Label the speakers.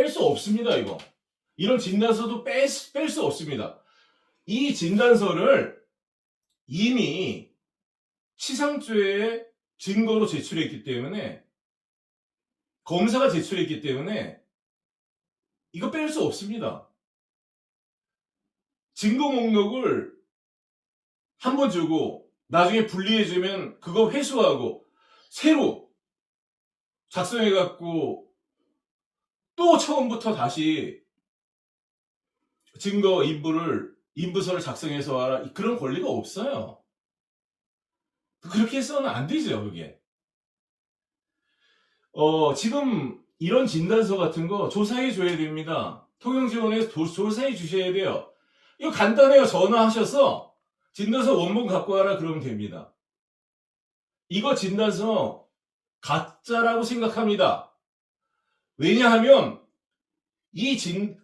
Speaker 1: 뺄 수 없습니다, 이거. 이런 진단서도 뺄 수 없습니다. 이 진단서를 이미 치상죄의 증거로 제출했기 때문에 검사가 제출했기 때문에 이거 뺄 수 없습니다. 증거 목록을 한 번 주고 나중에 분리해주면 그거 회수하고 새로 작성해갖고 또 처음부터 다시 증거 인부를 인부서를 작성해서 와라 그런 권리가 없어요. 그렇게 해서는 안 되죠 그게. 어 지금 이런 진단서 같은 거 조사해 줘야 됩니다. 통영지원에서 도- 조사해 주셔야 돼요. 이거 간단해요. 전화하셔서 진단서 원본 갖고 와라 그러면 됩니다. 이거 진단서 가짜라고 생각합니다. 왜냐하면 이 진,